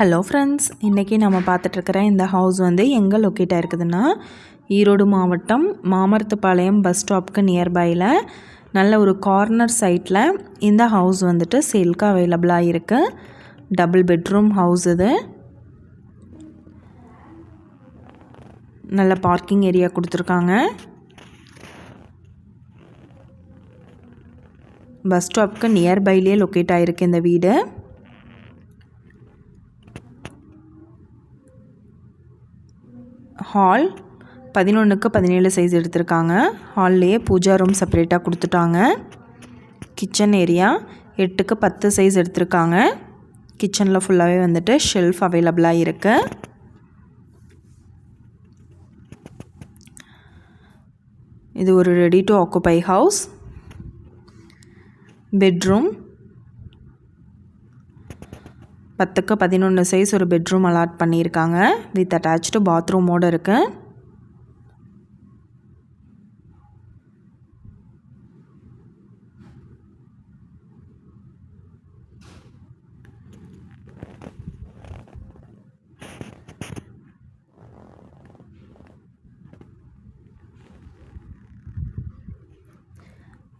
Hello friends இன்றைக்கி நம்ம பார்த்துட்ருக்கிற இந்த ஹவுஸ் வந்து எங்கே லொக்கேட் ஆயிருக்குதுன்னா ஈரோடு மாவட்டம் மாமரத்துப்பாளையம் பஸ் ஸ்டாப்க்கு நியர்பையில் நல்ல ஒரு கார்னர் சைட்டில் இந்த ஹவுஸ் வந்துட்டு சேல்க்கு அவைலபிளாக இருக்குது டபுள் பெட்ரூம் ஹவுஸ் இது. நல்ல பார்க்கிங் ஏரியா கொடுத்துருக்காங்க. பஸ் ஸ்டாப்புக்கு நியர்பைலேயே லொக்கேட் ஆகிருக்கு இந்த வீடு. ஹால் பதினொன்றுக்கு பதினேழு சைஸ் எடுத்திருக்காங்க. ஹால்லையே பூஜா ரூம் செப்பரேட்டாக கொடுத்துட்டாங்க. கிச்சன் ஏரியா எட்டுக்கு பத்து சைஸ் எடுத்திருக்காங்க. கிச்சனில் ஃபுல்லாகவே வந்துட்டு ஷெல்ஃப் அவைலபிளாக இருக்குது இது ஒரு ready to occupy house bedroom பத்துக்கு பதினொன்று சைஸ் ஒரு பெட்ரூம் அலாட் பண்ணியிருக்காங்க. வித் அட்டாச்சு பாத்ரூமோடு இருக்குது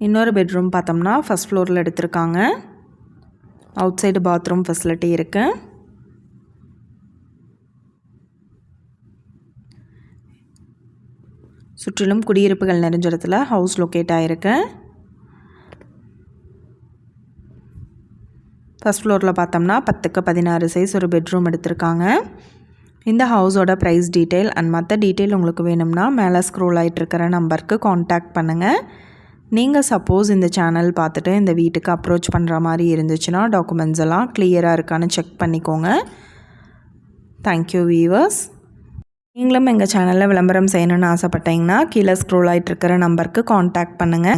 இன்னொரு பெட்ரூம் பார்த்தோம்னா ஃபஸ்ட் ஃப்ளோரில் எடுத்திருக்காங்க. அவுட் சைடு பாத்ரூம் ஃபெசிலிட்டி இருக்குது சுற்றிலும் குடியிருப்புகள் நிறைஞ்ச இடத்துல ஹவுஸ் லொக்கேட் ஆகிருக்கு ஃபஸ்ட் ஃப்ளோரில் பார்த்தோம்னா பத்துக்கு பதினாறு சைஸ் ஒரு பெட்ரூம் எடுத்திருக்காங்க. இந்த ஹவுஸோட ப்ரைஸ் டீட்டெயில் அண்ட் மற்ற டீட்டெயில் உங்களுக்கு வேணும்னா மேலே ஸ்க்ரோல் ஆகிட்டு இருக்கிற நம்பருக்கு காண்டாக்ட் பண்ணுங்கள் நீங்கள் சப்போஸ் இந்த சேனல் பார்த்துட்டு இந்த வீட்டுக்கு அப்ரோச் பண்ணுற மாதிரி இருந்துச்சுன்னா டாக்குமெண்ட்ஸ் எல்லாம் கிளியராக இருக்கான்னு செக் பண்ணிக்கோங்க. தேங்க்யூ வீவர்ஸ் நீங்களும் எங்கள் சேனலில் விளம்பரம் செய்யணும்னு ஆசைப்பட்டீங்கன்னா கீழே ஸ்க்ரோல் ஆகிட்டு இருக்கிற நம்பருக்கு காண்டாக்ட் பண்ணுங்கள்